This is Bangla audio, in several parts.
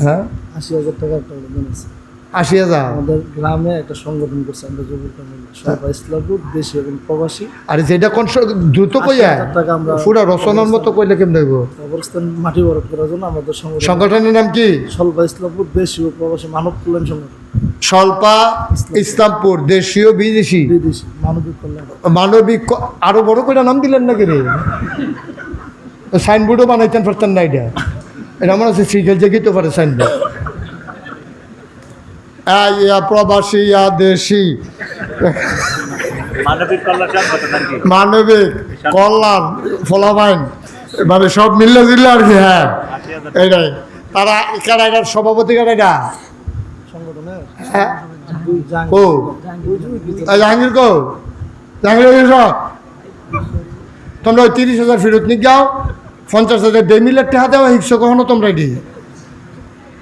হ্যাঁ? আশি হাজার টাকা একটা অনুদান আছে। আশি হাজার? আমাদের গ্রামে একটা সংগঠন করছে আমরা যুবক সবাই ইসলামপুর দেশি এবং প্রবাসী। আর যেটা কোন দ্রুত কইয়া টাকা আমরা- পুরা রচনার মতো কইলে কেমন দেবো অবস্থান মাটি বরফ করার জন্য আমাদের সংগঠন সংগঠনের নাম কি? ইসলামপুর দেশি ও প্রবাসী মানব কল্যাণ সংগঠন। স্বল্পা ইসলামপুর দেশীয় বিদেশি? বিদেশি মানবিক কল্যাণ। মানবিক আরও বড় করে নাম দিলেন নাকি রে? সাইনবোর্ডও বানাইতেন পারতেন না এটা। এটা মনে হচ্ছে সিরিয়াল জেগেই তো পারে সাইনবোর্ড ইয়া প্রবাসী ইয়া দেশি। মানবিক কল্যাণ ফলাবাইন মানে সব মিললে জিল্লে আর কি হ্যাঁ। এটাই তারা কারা এটার সভাপতি কারা এটা? হ্যাঁ। ও। জাহাঙ্গীর কো? জাহাঙ্গীর তোমরা ওই তিরিশ হাজার ফেরত নিয়ে যাও। পঞ্চাশ হাজার ডে মিলের টাকা দেওয়া হিংস কখনো তোমরা এটি?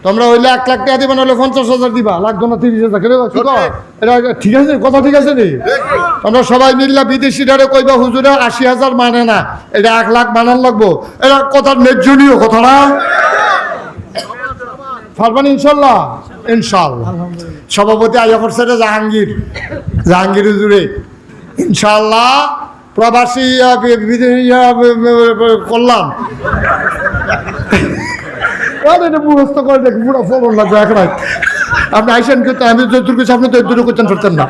তোমরা হইলে এক লাখ টাকা দিবা, নাহলে পঞ্চাশ হাজার দিবা, লাগতো না তিরিশ হাজার। এটা ঠিক আছে, কথা ঠিক আছে নি? তোমরা সবাই মিললে বিদেশিটারে কইবা, হুজুরে আশি হাজার মানে না, এটা এক লাখ মানান লাগবো। এটা কথার ন্যায্যনীয় কথা না? পারবেন ইনশাল্লাহ? ইনশাল্লাহ। সভাপতি আয়া করছে জাহাঙ্গীর। জাহাঙ্গীর হুজুরে। ইনশাল্লাহ প্রবাসী করলাম মুখস্থ করে দেখ পুরো ফলন লাগবে এক রাত আপনি আইসেন আমি যতটুকু আপনি তো দূরে করতেন না।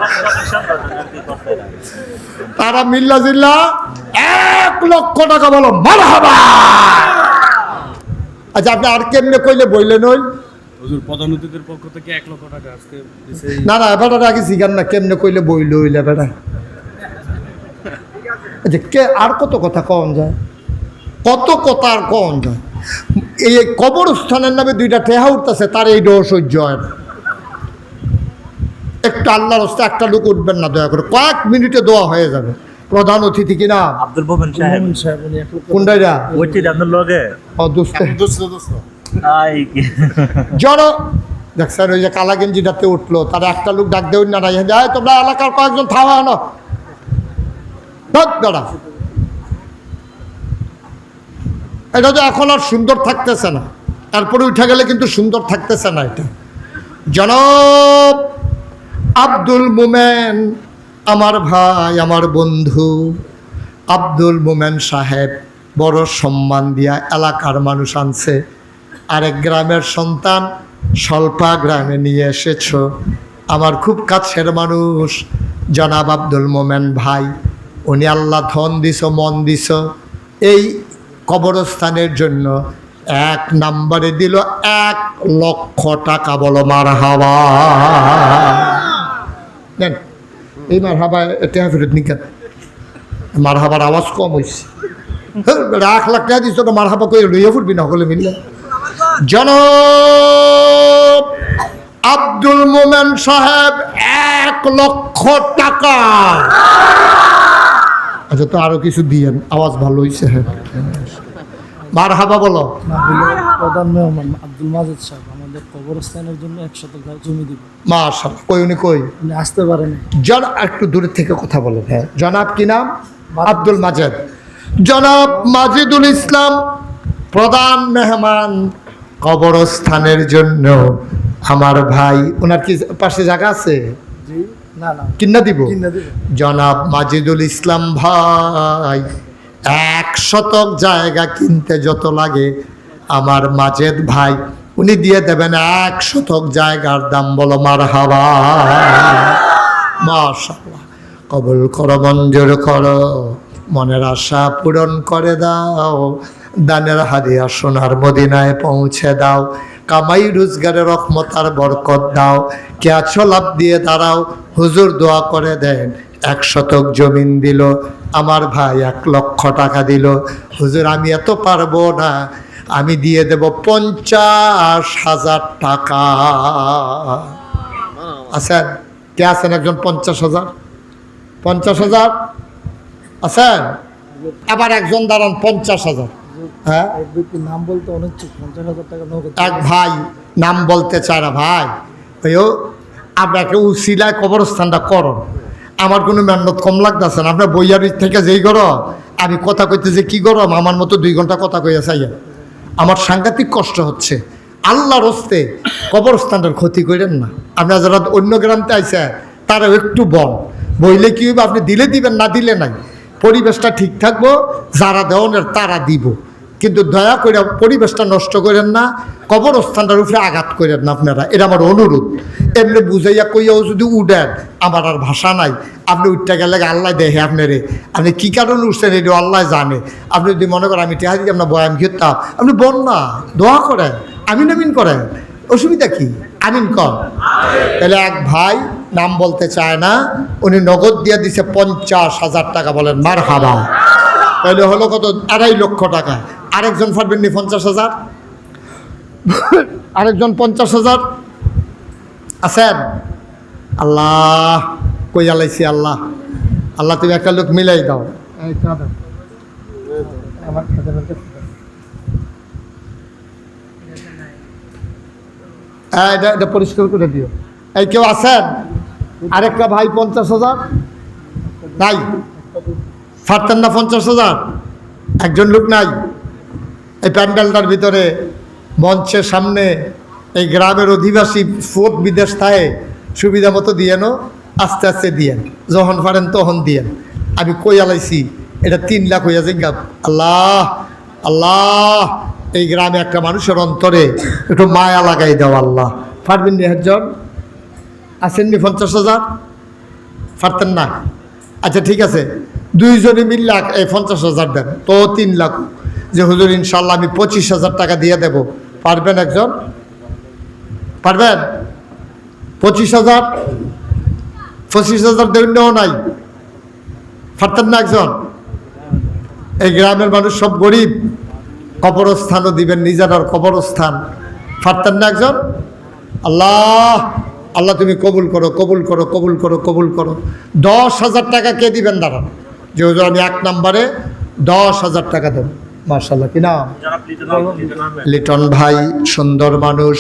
তারা মিল্লা জিল্লা এক লক্ষ টাকা বলো মার আচ্ছা আপনি আর কেমনে কইলে বইলেন ওই? হুজুর প্রধান অতিথির পক্ষ থেকে এক লক্ষ টাকা আজকে না না এবার আগে জিগান না কেমনে কইলে বইল হইলে বেড়া আচ্ছা কে আর কত কথা কন যায়? কত কথা আর কন যায়? এই কবরস্থানের নামে দুইটা টেহা উঠতেছে তার এই ডো সহ্য হয় না। একটু আল্লাহর হস্তে একটা লোক উঠবেন না দয়া করে। কয়েক মিনিটে দোয়া হয়ে যাবে। প্রধান অতিথি কিনা আব্দুল মোমেন সাহেব। কোনটা ওইটি আপনার লগে? ও দুস্তে। আই কি। জন দেখছেন ওই যে কালা গেঞ্জিটাতে উঠল তার একটা লোক ডাক দেউন না তোমরা এলাকার কয়েকজন থাওয়া আনো এটা তো এখন আর সুন্দর থাকতেছে না। তারপরে উঠে গেলে কিন্তু সুন্দর থাকতেছে না এটা। জনব আব্দুল মোমেন, আমার ভাই, আমার বন্ধু। আব্দুল মোমেন সাহেব বড় সম্মান দিয়া এলাকার মানুষ আনছে। আরেক গ্রামের সন্তান স্বল্পা গ্রামে নিয়ে এসেছ। আমার খুব কাছের মানুষ, জনাব আব্দুল মোমেন ভাই। উনি আল্লাহ ধন দিছ, মন দিছ। এই কবরস্থানের জন্য এক নাম্বারে দিল এক লক্ষ টাকা বলো মার হাওয়া নেন, এই মার হাবা এটা ফেরত নিকেন মার হাবার আওয়াজ কম হয়েছে এক লাখ টাকা দিস তো মার হাবা করে লইয়া ফুটবি না সকলে মিললে জনাব আব্দুল মোমেন সাহেব এক লক্ষ টাকা। আচ্ছা তো আরও কিছু দিয়েন আওয়াজ ভালো হয়েছে হ্যাঁ মার হাবা বলো প্রধান মেহমান আব্দুল মাজেদ সাহেব আমাদের কবরস্থানের জন্য একশত গাছ জমি দিব। মাশাল কই উনি কই? উনি আসতে পারেনি জন একটু দূরে থেকে কথা বলেন হ্যাঁ। জনাব কি নাম? আব্দুল মাজেদ। জনাব মাজিদুল ইসলাম প্রধান মেহমান কবরস্থানের জন্য। আমার ভাই ওনার কি পাশে জায়গা আছে? জি। না না। কিনা দিব? জনাব মাজিদুল ইসলাম ভাই এক শতক জায়গা কিনতে যত লাগে আমার মাজেদ ভাই উনি দিয়ে দেবেন এক শতক জায়গার দাম বলো মার হাওয়া মাশাল্লাহ কবুল করো মঞ্জুর করো মনের আশা পূরণ করে দাও দানের হাদিয়া সোনার মদিনায় পৌঁছে দাও। কামাই রোজগারের রহমতার বরকত দাও। কে আছো লাভ দিয়ে দাঁড়াও, হুজুর দোয়া করে দেন। এক শতক জমিন দিল, আমার ভাই এক লক্ষ টাকা দিল। হুজুর, আমি এত পারব না, আমি দিয়ে দেব পঞ্চাশ হাজার টাকা। আছেন? কে আছেন একজন পঞ্চাশ হাজার? পঞ্চাশ হাজার? আছেন? আবার একজন দাঁড়ান, পঞ্চাশ হাজার। হ্যাঁ? ব্যক্তির নাম বলতে অনিচ্ছুক পঞ্চাশ হাজার টাকা এক ভাই নাম বলতে চায় না ভাই। ওইও আপনাকে উসিলায় কবরস্থানটা করুন আমার কোনো মেহনত কম লাগতেছে না। আপনার বইয়ারির থেকে যেই করো আমি কথা কইতে যে কি গরম আমার মতো দুই ঘণ্টা কথা কইয়া চাইয়া। আমার সাংঘাতিক কষ্ট হচ্ছে। আল্লাহর হস্তে কবরস্থানটার ক্ষতি করেন না। আপনারা যারা অন্য গ্রামতে আইসে তারাও একটু বন বইলে কি হবে আপনি দিলে দিবেন না দিলে নাই। পরিবেশটা ঠিক থাকব যারা দেওয়ানের তারা দিব। কিন্তু দয়া করে পরিবেশটা নষ্ট করেন না, কবরস্থানটার উপরে আঘাত করেন না আপনারা। এটা আমার অনুরোধ। এমনি বুঝাইয়া কইয়াও যদি উঠেন, আমার আর ভাষা নাই। আপনি উঠতে গেলে আল্লাহ দেখে আপনারে। আপনি কী কারণে উঠছেন এটা আল্লাহ জানে। আপনি যদি মনে করেন, আমি টেহারি আপনার বয়াম ঘিরতাম আপনি বল না দোয়া করেন। আমিন আমিন করেন। অসুবিধা কি? আমিন কর তাহলে এক ভাই নাম বলতে চায় না, উনি নগদ দিয়ে দিছে পঞ্চাশ হাজার টাকা বলেন মার হাবা তাহলে হলো কত? আড়াই লক্ষ টাকা। আরেকজন পারবেন নি পঞ্চাশ হাজার। আরেকজন পঞ্চাশ হাজার। আছেন আল্লাহ কই আলাইছি আল্লাহ? আল্লাহ তুমি একটা লোক মিলাই দাও। আমার। হ্যাঁ এটা এটা পরিষ্কার করে দিও। এই কেউ আছেন আরেকটা ভাই পঞ্চাশ হাজার? নাই। পারতেন না পঞ্চাশ হাজার? একজন লোক নাই। এই প্যান্ডেলটার ভিতরে মঞ্চের সামনে এই গ্রামের অধিবাসী ফোক বিদেশ থাকে সুবিধা মতো দিয়েন, আস্তে আস্তে দিয়েন। যখন পারেন তখন দিয়েন। আমি কই আলাইছি, এটা তিন লাখ হইয়া জিজ্ঞাপ আল্লাহ আল্লাহ, এই গ্রামে একটা মানুষের অন্তরে একটু মায়া লাগাই দাও, আল্লাহ। পারবেন নি একজন? আসেননি পঞ্চাশ হাজার? পারতেন না। আচ্ছা ঠিক আছে। দুইজনে মিল লাখ এই পঞ্চাশ হাজার দেন, তো তিন লাখ। যে, হুজুর ইনশাল্লাহ আমি পঁচিশ হাজার টাকা দিয়ে দেব। পারবেন একজন? পারবেন? পঁচিশ হাজার? পঁচিশ হাজার দৈন্যও নাই। পারতেন না একজন? এই গ্রামের মানুষ সব গরিব। কবরস্থানও দিবেন নিজেরার কবরস্থান। পারতেন না একজন? আল্লাহ আল্লাহ তুমি কবুল করো কবুল করো কবুল করো কবুল করো। দশ হাজার টাকা কে দিবেন? দাঁড়ান। যে আমি এক নম্বরে দশ হাজার টাকা দেব। মার্শাল্লাহ কি নাম? লিটন ভাই সুন্দর মানুষ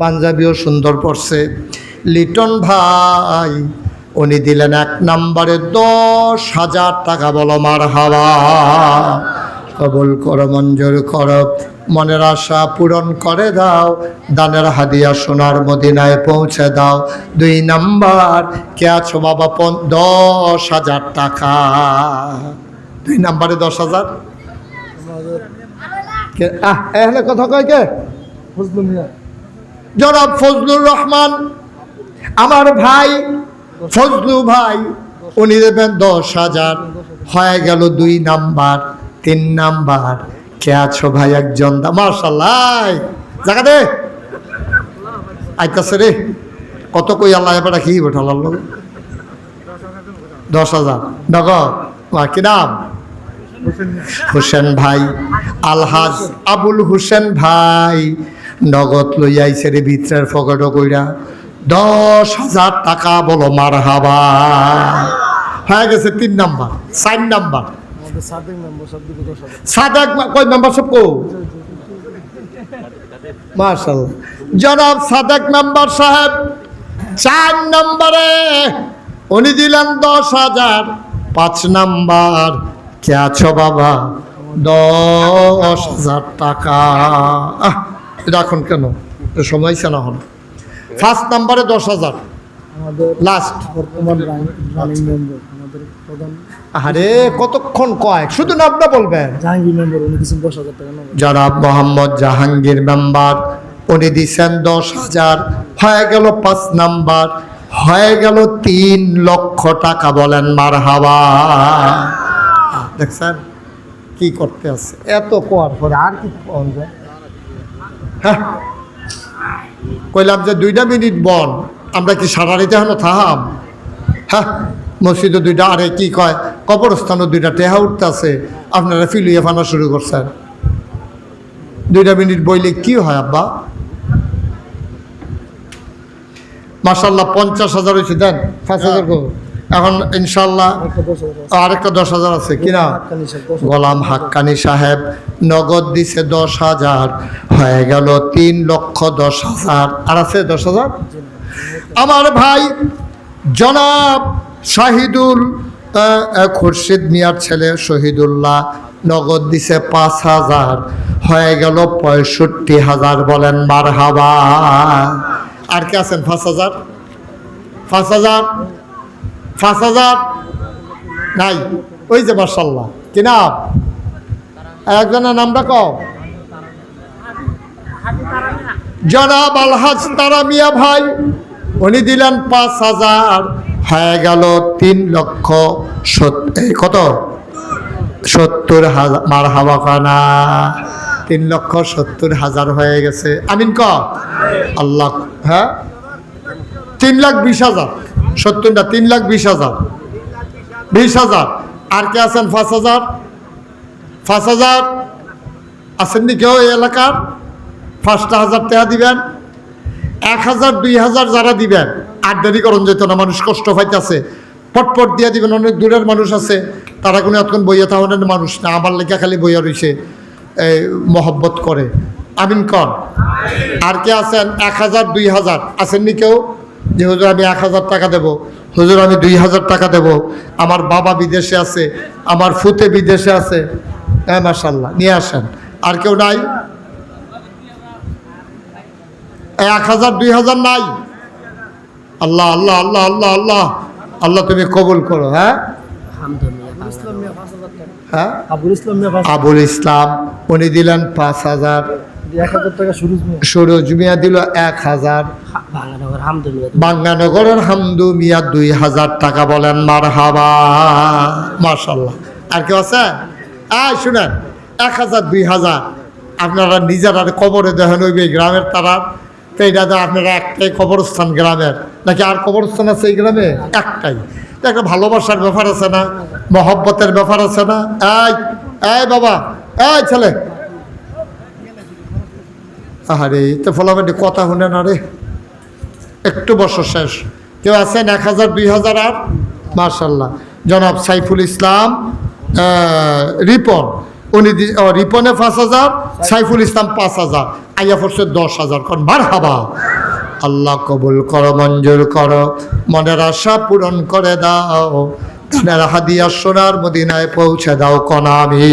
পাঞ্জাবিও সুন্দর পড়ছে। লিটন ভাই উনি দিলেন এক নম্বরে দশ হাজার টাকা বলো মার হাওয়া কবুল করো মঞ্জুর করো মনের আশা পূরণ করে দাও দানের হাদিয়া সোনার মদিনায় পৌঁছে দাও। দুই নাম্বার কে আছো বাবা দশ হাজার টাকা। দুই নাম্বারে দশ হাজার? কে? আহ এখানে কথা কয় কে? ফজলু মিয়া। জনাব ফজলুর রহমান আমার ভাই ফজলু ভাই উনি দেবেন দশ হাজার। হয়ে গেল দুই নাম্বার তিন নাম্বার। কে আছো ভাই একজন? মার্শাল্লাহ জায়গা দে। আইতাছে রে। কত কই আল্লাহ এবার কি বেঠাল দশ হাজার। নগদ। কি নাম? হুসেন ভাই। আলহাজ আবুল হুসেন ভাই নগদ লই আইছে রে ভিতরের ফকট কইরা। দশ হাজার টাকা বলো মার হাবা হয়ে গেছে তিন নাম্বার চার নাম্বার। সাদেক কই নাম্বার সব কো? মার্শাল জনাব সাদেক মেম্বার সাহেব চার নম্বরে। উনি দিলেন দশ হাজার পাঁচ নাম্বার। কে আছো বাবা? দশ হাজার টাকা। রাখুন কেন? সময় না হল ফার্স্ট নাম্বারে দশ হাজার। লাস্ট আরে কতক্ষণ কয়? শুধু নামটা বলবেন। জাহাঙ্গীর মেম্বার উনি দিচ্ছেন দশ হাজার টাকা নগদ মোহাম্মদ জাহাঙ্গীর মেম্বার উনি দিচ্ছেন দশ হাজার। হয়ে গেল পাঁচ নাম্বার। হয়ে গেল তিন লক্ষ টাকা বলেন মার হাওয়া দেখছেন? কি করতে আছে? এত কোয়ার পরে আর কি হ্যাঁ। কইলাম যে দুইটা মিনিট বন, আমরা কি সারারিতে হলো থাহাম? হ্যাঁ মসজিদে দুইটা, আরে কি কয়? কবরস্থানও দুইটা টেহা উঠতে আছে আপনারা ফিলিয়ে ফানা শুরু করছেন। দুইটা মিনিট বইলে কি হয় আব্বা? মাসাল্লাহ পঞ্চাশ হাজার হয়েছে দেন, পাঁচ হাজার। এখন ইনশাল্লাহ আরেকটা দশ হাজার আছে কিনা। গোলাম হাক্কানি সাহেব নগদ দিছে দশ হাজার, হয়ে গেল তিন লক্ষ দশ হাজার। আর আছে দশ হাজার? আমার ভাই জনাব শাহিদুল খুরশিদ মিয়ার ছেলে শহীদুল্লাহ নগদ দিছে পাঁচ হাজার, হয়ে গেল পঁয়ষট্টি হাজার বলেন বার হাবা আর কে আছেন? পাঁচ হাজার? পাঁচ হাজার? পাঁচ হাজার? নাই। ওই যে মার্শাল্লাহ কি একজনের নামটা কও জনাব আলহাজ তারা মিয়া ভাই, উনি দিলেন পাঁচ হাজার। হয়ে গেল তিন লক্ষ কত? সত্তর হাজার মার হাওয়া কানা তিন লক্ষ সত্তর হাজার হয়ে গেছে। আমিন ক? আল্লাহ হ্যাঁ? তিন লাখ বিশ হাজার। সত্তর না তিন লাখ বিশ হাজার। বিশ হাজার। আর কে আছেন? পাঁচ হাজার। পাঁচ হাজার আসেননি কেউ এই এলাকার? পাঁচটা হাজার টাকা দিবেন। এক হাজার, দুই হাজার যারা দিবেন, আর দেরি করুন যেত না মানুষ কষ্ট পাইতেছে। পটপট দিয়ে দিবেন, অনেক দূরের মানুষ আছে। তারা কোনো এতক্ষণ বইয়া তাহলে মানুষ না, আমার লেখা খালি বইয়া রয়েছে এই মহব্বত করে। আমিন কন। আর কে আছেন? এক হাজার, দুই হাজার। আসেননি কেউ? যে হুজুর আমি এক হাজার টাকা দেব। হুজুর আমি দুই হাজার টাকা দেব। আমার বাবা বিদেশে আছে আমার ফুতে বিদেশে আছে। হ্যাঁ মাসাল্লাহ নিয়ে আসেন। আর কেউ নাই? এক হাজার দুই হাজার নাই? আল্লাহ আল্লাহ আল্লাহ আল্লাহ আল্লাহ। আল্লাহ তুমি কবুল করো হ্যাঁ? হ্যাঁ? আবুল ইসলাম উনি দিলেন পাঁচ হাজার। সরোজ মিয়া। দিল এক হাজার। বাঙ্গানগরের হামদু মিয়া দুই হাজার টাকা বলেন মার হাবা মার্শাল্লাহ আর কেউ আছে? আয় শুনেন এক হাজার দুই হাজার। আপনারা নিজেরা কবরে দেখেন ওই গ্রামের তারা তো এটা তো আপনারা একটাই কবরস্থান গ্রামের। নাকি আর কবরস্থান আছে এই গ্রামে? একটাই। একটা ভালোবাসার ব্যাপার আছে না? মহব্বতের ব্যাপার আছে না? এই এই বাবা এই ছেলে। আরে তো ফলাফাটি কথা শুনে না রে। একটু বছর শেষ। কেউ আছেন? এক হাজার, দুই হাজার আর? মার্শাল্লাহ জনাব সাইফুল ইসলাম রিপন। উনি রিপনে পাঁচ হাজার, সাইফুল ইসলাম পাঁচ হাজার। আইয়া পড়ছে দশ হাজার। কন মার হাবা আল্লাহ কবুল করো, মঞ্জুর করো। মনের আশা পূরণ করে দাও। ধানের হাদিয়া সোনার মদিনায় পৌঁছে দাও কনামি